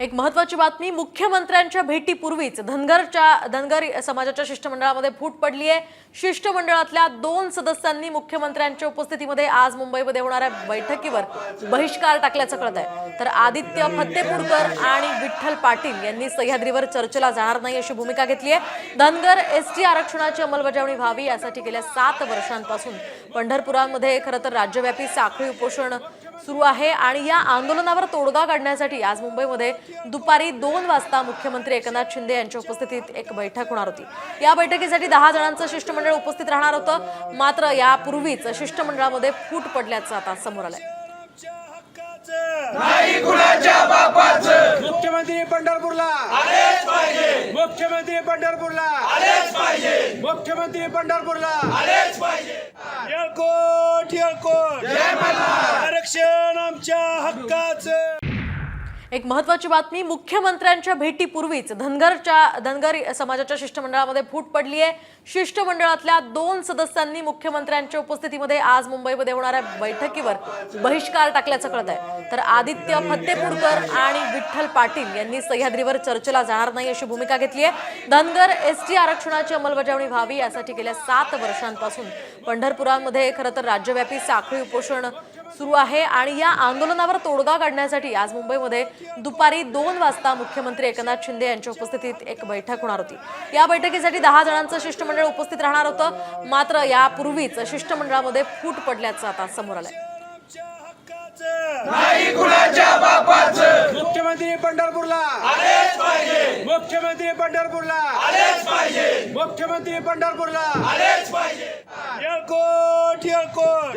एक महत्वाची बातमी मुख्यमंत्र्यांच्या भेटीपूर्वीच धनगरच्या धनगर समाजाच्या शिष्टमंडळामध्ये फूट पडली आहे शिष्टमंडळातल्या दोन सदस्यांनी मुख्यमंत्र्यांच्या उपस्थितीमध्ये आज मुंबईमध्ये होणाऱ्या बैठकीवर बहिष्कार टाकल्याचं कळत आहे तर आदित्य फत्तेपूरकर आणि विठ्ठल पाटील यांनी सह्याद्रीवर चर्चेला जाणार नाही अशी भूमिका घेतली आहे धनगर एस टी आरक्षणाची अंमलबजावणी व्हावी यासाठी गेल्या सात वर्षांपासून पंढरपुरामध्ये खरं तर राज्यव्यापी साखळी उपोषण सुरू आहे आणि या आंदोलनावर तोडगा काढण्यासाठी आज मुंबईमध्ये दुपारी दोन वाजता मुख्यमंत्री एकनाथ शिंदे यांच्या उपस्थितीत एक बैठक होणार होती. या बैठकीसाठी दहा जणांचं शिष्टमंडळ उपस्थित राहणार होतं. मात्र यापूर्वीच शिष्टमंडळामध्ये फूट पडल्याचं आता समोर आलंय. मुख्यमंत्री पंढरपूरला. आलेच पाहिजे. मुख्यमंत्री पंढरपूरला. मुख्यमंत्री पंढरपूरला. येळकोट येळकोट. जय मल्हार. आरक्षण आमच्या हक्काचं. एक महत्वाची बातमी मुख्यमंत्र्यांच्या भेटीपूर्वीच धनगरच्या धनगर समाजाच्या शिष्टमंडळामध्ये फूट पडली आहे. शिष्टमंडळातल्या दोन सदस्यांनी मुख्यमंत्र्यांच्या उपस्थितीमध्ये आज मुंबईमध्ये होणाऱ्या बैठकीवर बहिष्कार टाकल्याचं कळत आहे. तर आदित्य फत्तेपूरकर आणि विठ्ठल पाटील यांनी सह्याद्रीवर चर्चेला जाणार नाही अशी भूमिका घेतली आहे. धनगर एस टी आरक्षणाची अंमलबजावणी व्हावी यासाठी गेल्या सात वर्षांपासून पंढरपुरामध्ये खरं तर राज्यव्यापी साखळी उपोषण सुरू आहे आणि या आंदोलनावर तोडगा काढण्यासाठी आज मुंबईमध्ये दुपारी दोन वाजता मुख्यमंत्री एकनाथ शिंदे यांच्या उपस्थितीत एक बैठक होणार होती. या बैठकीसाठी दहा जणांचं शिष्टमंडळ उपस्थित राहणार होतं. मात्र यापूर्वीच शिष्टमंडळामध्ये फूट पडल्याचं आता समोर आलंय. नाही कुणाच्या बापाचं. मुख्यमंत्री पंढरपूरला. आलेच पाहिजे. मुख्यमंत्री पंढरपूरला. आलेच पाहिजे. मुख्यमंत्री पंढरपूरला. आलेच पाहिजे. येळकोट येळकोट.